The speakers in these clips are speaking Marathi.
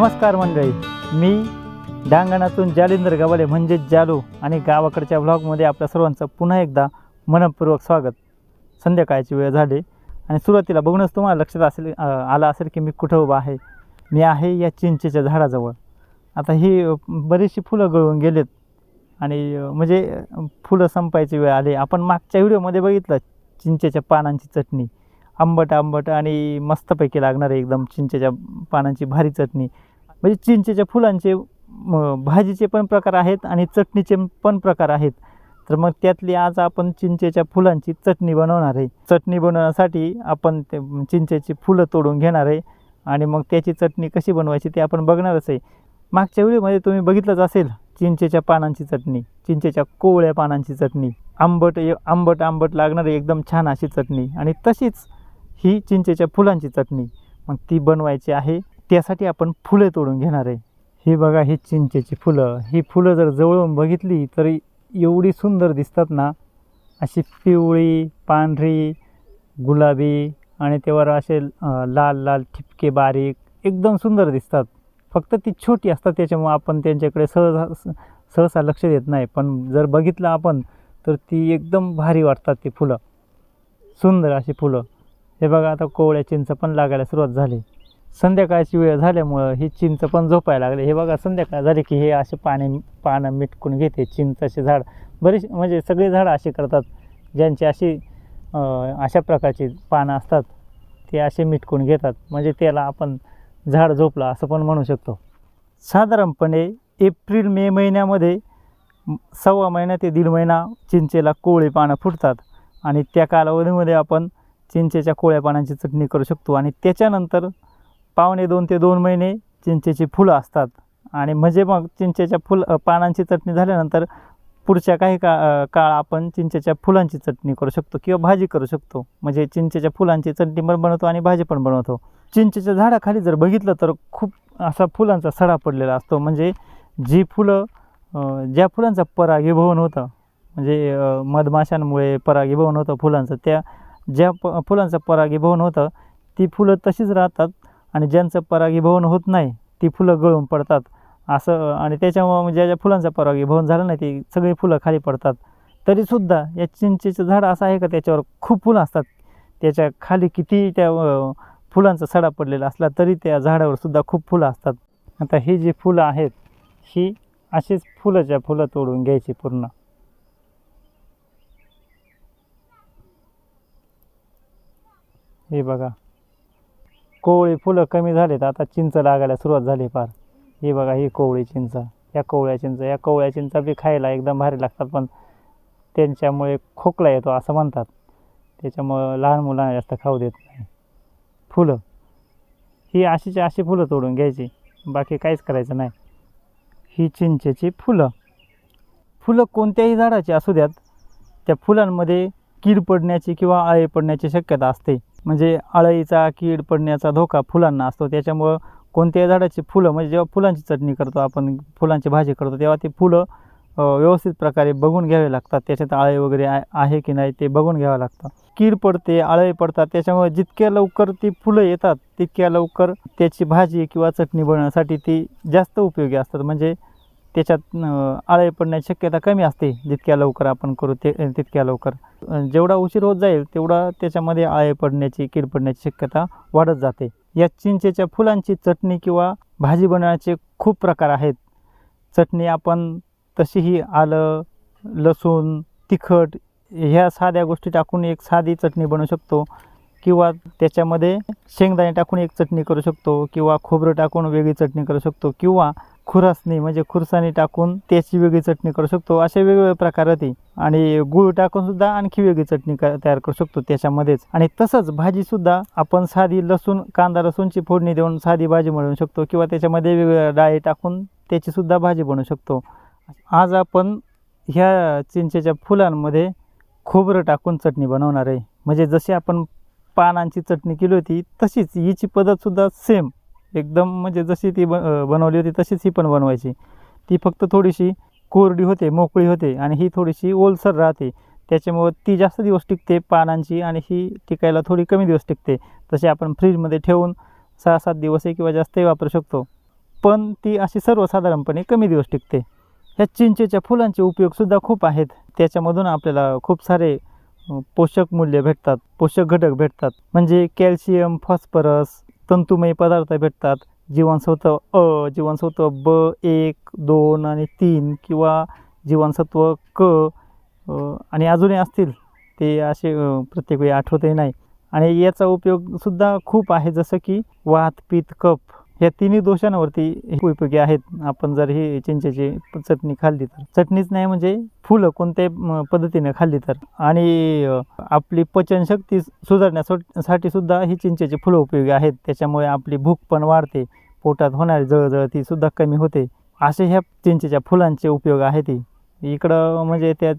नमस्कार मंडळी. मी डांगणातून जालिंदर गवाले म्हणजेच जालू आणि गावाकडच्या व्लॉगमध्ये आपल्या सर्वांचं पुन्हा एकदा मनपूर्वक स्वागत. संध्याकाळची वेळ झाली आणि सुरुवातीला बघूनच तुम्हाला लक्षात असेल आलं असेल की मी कुठं उभा आहे. मी आहे या चिंचेच्या झाडाजवळ. आता ही बरीचशी फुलं गळून गेलेत आणि म्हणजे फुलं संपायची वेळ आली. आपण मागच्या व्हिडिओमध्ये बघितलं चिंचेच्या पानांची चटणी. आंबट आंबट आणि मस्तपैकी लागणारे एकदम चिंचेच्या पानांची भारी चटणी. म्हणजे चिंचेच्या फुलांचे भाजीचे पण प्रकार आहेत आणि चटणीचे पण प्रकार आहेत. तर मग त्यातली आज आपण चिंचेच्या फुलांची चटणी बनवणार आहे. चटणी बनवण्यासाठी आपण ते चिंचेची फुलं तोडून घेणार आहे आणि मग त्याची चटणी कशी बनवायची ते आपण बघणारच आहे. मागच्या व्हिडिओमध्ये तुम्ही बघितलंच असेल चिंचेच्या पानांची चटणी चिंचेच्या कोवळ्या पानांची चटणी. आंबट आंबट आंबट लागणारी एकदम छान अशी चटणी आणि तशीच ही चिंचेच्या फुलांची चटणी. मग ती बनवायची आहे. त्यासाठी आपण फुले तोडून घेणार आहे. ही बघा ही चिंचेची फुलं. ही फुलं जर जवळून बघितली तर एवढी सुंदर दिसतात ना. अशी पिवळी पांढरी गुलाबी आणि त्यावर असे लाल लाल ठिपके बारीक एकदम सुंदर दिसतात. फक्त ती छोटी असतात त्याच्यामुळे आपण त्यांच्याकडे सहसा सहसा लक्ष देत नाही. पण जर बघितलं आपण तर ती एकदम भारी वाटतात ती फुलं. सुंदर अशी फुलं. हे बघा आता कोवळ्या चिंच पण लागायला सुरुवात झाली. संध्याकाळची वेळ झाल्यामुळं ही चिंच पण झोपायला लागले. हे बघा संध्याकाळ झाली की हे असे पाणी पानं मिटकून घेते. चिंचाचे झाड बरेच म्हणजे सगळी झाडं असे करतात ज्यांची अशी अशा प्रकारची पानं असतात ते असे मिटकून घेतात. म्हणजे त्याला आपण झाड झोपलं असं पण म्हणू शकतो. साधारणपणे एप्रिल मे महिन्यामध्ये सव्वा महिना ते दीड महिना चिंचेला कोवळी पानं फुटतात आणि त्या कालावधीमध्ये आपण चिंचेच्या कोळ्या पानांची चटणी करू शकतो. आणि त्याच्यानंतर पावणे दोन ते दोन महिने चिंचेची फुलं असतात. आणि म्हणजे मग चिंचेच्या फुल पानांची चटणी झाल्यानंतर पुढच्या काही का काळ आपण चिंचेच्या फुलांची चटणी करू शकतो किंवा भाजी करू शकतो. म्हणजे चिंचेच्या फुलांची चटणी पण बनवतो आणि भाजी पण बनवतो. चिंचेच्या झाडाखाली जर बघितलं तर खूप असा फुलांचा सडा पडलेला असतो. म्हणजे जी फुलं ज्या फुलांचा परागीभवन होतं म्हणजे मधमाशांमुळे परागीभवन होतं फुलांचं त्या ज्या प फुलांचं परागीभवन होतं ती फुलं तशीच राहतात. आणि ज्यांचं परागीभवन होत नाही ती फुलं गळून पडतात. असं आणि त्याच्यामुळं म्हणजे ज्या ज्या फुलांचं परागीभवन झालं नाही ती सगळी फुलं खाली पडतात. तरीसुद्धा या चिंचेचं झाड असं आहे का त्याच्यावर खूप फुलं असतात. त्याच्याखाली किती त्या फुलांचा सडा पडलेला असला तरी त्या झाडावर सुद्धा खूप फुलं असतात. आता ही जी फुलं आहेत ही अशीच फुलाच्या फुलं तोडून घ्यायची पूर्ण. हे बघा. कोवळी फुलं कमी झालेत. आता चिंच लागायला सुरुवात झाली फार. ही बघा ही कोवळी चिंच. या कोवळ्या चिंच. या कोवळ्या चिंचा बी खायला एकदम भारी लागतात पण त्यांच्यामुळे खोकला येतो असं म्हणतात. त्याच्यामुळं लहान मुलांना जास्त खाऊ देत नाही. फुलं. ही अशीची अशी फुलं तोडून घ्यायची. बाकी काहीच करायचं नाही. ही चिंचेची फुलं. फुलं कोणत्याही झाडाची असू द्यात त्या फुलांमध्ये कीड पडण्याची किंवा आळे पडण्याची शक्यता असते. म्हणजे अळईचा कीड पडण्याचा धोका फुलांना असतो. त्याच्यामुळं कोणत्याही झाडाची फुलं म्हणजे जेव्हा फुलांची चटणी करतो आपण फुलांची भाजी करतो तेव्हा ती फुलं व्यवस्थित प्रकारे बघून घ्यावे लागतात. त्याच्यात आळे वगैरे आहे आहे की नाही ते बघून घ्यावं लागतं. कीड पडते आळे पडतात त्याच्यामुळे जितक्या लवकर ती फुलं येतात तितक्या लवकर त्याची भाजी किंवा चटणी बनवण्यासाठी ती जास्त उपयोगी असतात. म्हणजे त्याच्यात आळे पडण्याची शक्यता कमी असते. जितक्या लवकर आपण करू ते तितक्या लवकर. जेवढा उशीर होत जाईल तेवढा त्याच्यामध्ये आळे पडण्याची कीड पडण्याची शक्यता वाढत जाते. या चिंचेच्या फुलांची चटणी किंवा भाजी बनवण्याचे खूप प्रकार आहेत. चटणी आपण तशीही आलं लसूण तिखट ह्या साध्या गोष्टी टाकून एक साधी चटणी बनवू शकतो. किंवा त्याच्यामध्ये शेंगदाणे टाकून एक चटणी करू शकतो. किंवा खोबरं टाकून वेगळी चटणी करू शकतो. किंवा खुरासणी म्हणजे खुरसाणी टाकून त्याची वेगळी चटणी करू शकतो. असे वेगवेगळे प्रकार होते आणि गूळ टाकून सुद्धा आणखी वेगळी चटणी क तयार करू शकतो त्याच्यामध्येच. आणि तसंच भाजीसुद्धा आपण साधी लसूण कांदा लसूणची फोडणी देऊन साधी भाजी बनवू शकतो किंवा त्याच्यामध्ये वेगवेगळ्या डाळी टाकून त्याची सुद्धा भाजी बनवू शकतो. आज आपण ह्या चिंचेच्या फुलांमध्ये खोबरं टाकून चटणी बनवणार आहे. म्हणजे जशी आपण पानांची चटणी केली होती तशीच हिची पद्धतसुद्धा सेम एकदम म्हणजे जशी ती ब बनवली होती तशीच ही पण बनवायची. ती फक्त थोडीशी कोरडी होते मोकळी होते आणि ही थोडीशी ओलसर राहते. त्याच्यामुळं ती जास्त दिवस टिकते पानांची आणि ही टिकायला थोडी कमी दिवस टिकते. तसे आपण फ्रीजमध्ये ठेवून सहा सात दिवसही किंवा जास्तही वापरू शकतो. पण ती अशी सर्वसाधारणपणे कमी दिवस टिकते. ह्या चिंचेच्या फुलांचे उपयोगसुद्धा खूप आहेत. त्याच्यामधून आपल्याला खूप सारे पोषक मूल्य भेटतात पोषक घटक भेटतात. म्हणजे कॅल्शियम फॉस्फरस तंतुमय पदार्थ भेटतात. जीवनसत्व अ जीवनसत्व ब एक दोन आणि तीन किंवा जीवनसत्व क आणि अजूनही असतील. ते असे प्रत्येक वेळी आठवतही नाही. आणि याचा उपयोगसुद्धा खूप आहे. जसं की वात पित्त कफ. या तिन्ही दोषांवरती हे उपयोगी आहेत. आपण जर ही चिंचेची चटणी खाल्ली तर. चटणीच नाही म्हणजे फुलं कोणत्याही पद्धतीने खाल्ली तर. आणि आपली पचनशक्ती सुधारण्यासाठी सुद्धा ही चिंचेची फुलं उपयोगी आहेत. त्याच्यामुळे आपली भूक पण वाढते. पोटात होणारी जळजळ ती सुद्धा कमी होते. असे ह्या चिंचेच्या फुलांचे उपयोग आहेत इकडं म्हणजे त्या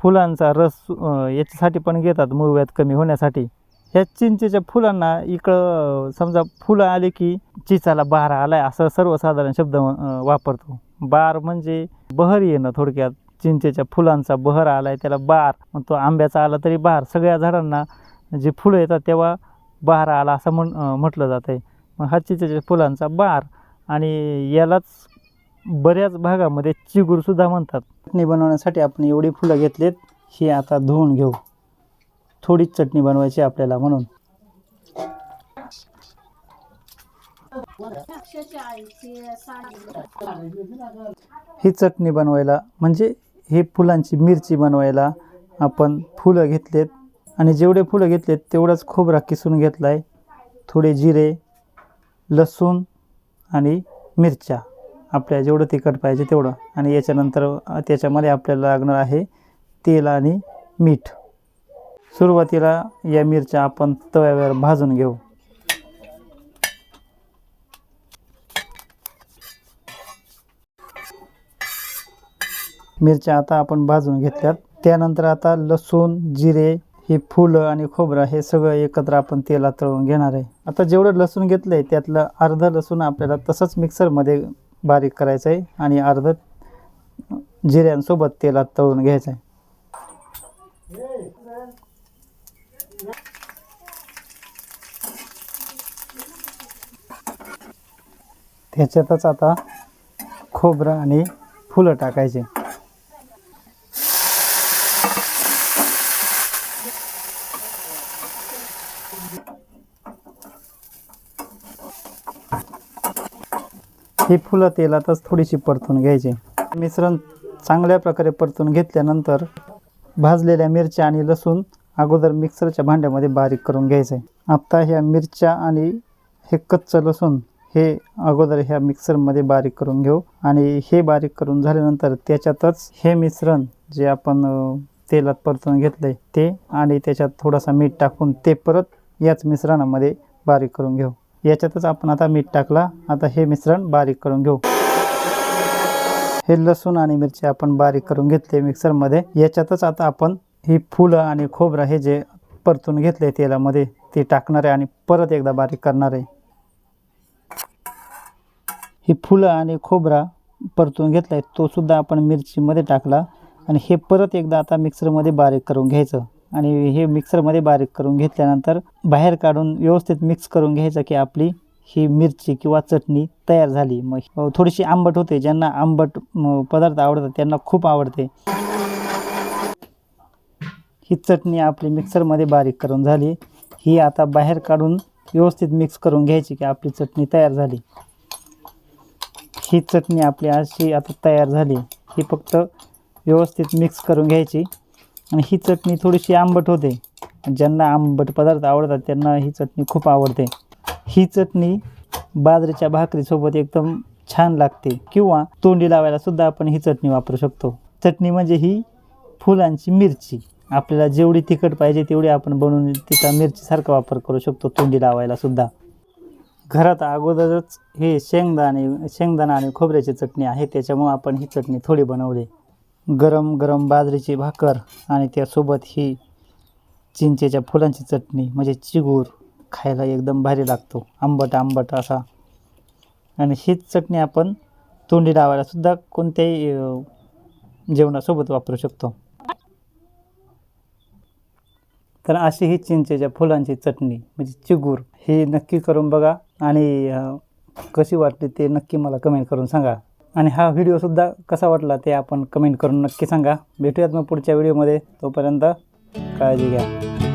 फुलांचा रस याच्यासाठी पण घेतात मूळव्याध कमी होण्यासाठी. ह्या चिंचेच्या फुलांना इकडं समजा फुलं आले की चिचाला बहार आलाय असं सर्वसाधारण शब्द वापरतो. बार म्हणजे बहर येणं थोडक्यात. चिंचेच्या फुलांचा बहर आलाय त्याला बार मग तो आंब्याचा आला तरी बहार सगळ्या झाडांना जे फुलं येतात तेव्हा बहार आला असं म्हण म्हटलं जातं आहे मग हा चिंचेच्या फुलांचा बार आणि यालाच बऱ्याच भागामध्ये चिगूरसुद्धा म्हणतात. चटणी बनवण्यासाठी आपण एवढी फुलं घेतलीत ही आता धुवून घेऊ. थोडीच चटणी बनवायची आपल्याला म्हणून. ही चटणी बनवायला म्हणजे हे फुलांची मिरची बनवायला आपण फुलं घेतलेत. आणि जेवढे फुलं घेतलेत तेवढाच खोबरा किसून घेतला आहे थोडे जिरे लसूण आणि मिरच्या. आपल्या जेवढं तिखट पाहिजे तेवढं. आणि याच्यानंतर त्याच्यामध्ये आपल्याला लागणार आहे तेल आणि मीठ. सुरुवातीला या मिरच्या आपण तव्यावर भाजून घेऊ. मिरच्या आता आपण भाजून घेतल्यात. त्यानंतर आता लसूण जिरे हे फुलं आणि खोबरं हे सगळं एकत्र आपण तेलात तळून घेणार आहे. आता जेवढं लसूण घेतलं आहे त्यातलं अर्धं लसूण आपल्याला तसंच मिक्सरमध्ये बारीक करायचं आहे आणि अर्ध जिऱ्यांसोबत तेलात तळून घ्यायचं आहे. त्याच्यातच आता खोबरं आणि फुलं टाकायचे. ही फुलं तेलातच थोडीशी परतून घ्यायची. मिश्रण चांगल्या प्रकारे परतून घेतल्यानंतर भाजलेल्या मिरच्या आणि लसूण अगोदर मिक्सरच्या भांड्यामध्ये बारीक करून घ्यायचं. आहे आत्ता ह्या मिरच्या आणि हे कच्चं लसूण हे अगोदर ह्या मिक्सरमध्ये बारीक करून घेऊ. आणि हे बारीक करून झाल्यानंतर त्याच्यातच हे मिश्रण जे आपण तेलात परतून घेतलंय ते आणि त्याच्यात थोडासा मीठ टाकून ते परत याच मिश्रणामध्ये बारीक करून घेऊ. याच्यातच आपण आता मीठ टाकला आता हे मिश्रण बारीक करून घेऊ. हे लसूण आणि मिरची आपण बारीक करून घेतले मिक्सरमध्ये. याच्यातच आता आपण ही फुलं आणि खोबरं हे जे परतून घेतले तेलामध्ये ते टाकणार आहे आणि परत एकदा बारीक करणार आहे. ही फुलं आणि खोबरा परतून घेतला आहे तो सुद्धा आपण मिरचीमध्ये टाकला आणि हे परत एकदा आता मिक्सरमध्ये बारीक करून घ्यायचं. आणि हे मिक्सरमध्ये बारीक करून घेतल्यानंतर बाहेर काढून व्यवस्थित मिक्स करून घ्यायचं की आपली ही मिरची किंवा चटणी तयार झाली. मग थोडीशी आंबट होते ज्यांना आंबट म, पदार्थ आवडतात त्यांना खूप आवडते. ही चटणी आपली मिक्सरमध्ये बारीक करून झाली. ही आता बाहेर काढून व्यवस्थित मिक्स करून घ्यायची की आपली चटणी तयार झाली. ही चटणी आपली अशी आता तयार झाली. ही फक्त व्यवस्थित मिक्स करून घ्यायची. आणि ही चटणी थोडीशी आंबट होते. ज्यांना आंबट पदार्थ आवडतात त्यांना ही चटणी खूप आवडते. ही चटणी बाजरीच्या भाकरीसोबत एकदम छान लागते किंवा तोंडी लावायला सुद्धा आपण ही चटणी वापरू शकतो. चटणी म्हणजे ही फुलांची मिरची. आपल्याला जेवढी तिखट पाहिजे तेवढी आपण बनवून तिचा मिरचीसारखा वापर करू शकतो तोंडी लावायला सुद्धा. घरात अगोदरच हे शेंगदाणे शेंगदाणा आणि खोबऱ्याची चटणी आहे त्याच्यामुळे आपण ही चटणी थोडी बनवली. गरम गरम बाजरीची भाकर आणि त्यासोबत ही चिंचेच्या फुलांची चटणी म्हणजे चिगूर खायला एकदम भारी लागतो. आंबट आंबट असा. आणि हीच चटणी आपण तोंडी लावायलासुद्धा कोणत्याही जेवणासोबत वापरू शकतो. तर अशी ही चिंचेच्या फुलांची चटणी म्हणजे चिगूर ही नक्की करून बघा. आणि कशी वाटली ते नक्की मला कमेंट करून सांगा. आणि हा व्हिडिओसुद्धा कसा वाटला ते आपण कमेंट करून नक्की सांगा. भेटूयात मग पुढच्या व्हिडिओमध्ये तोपर्यंत काळजी घ्या.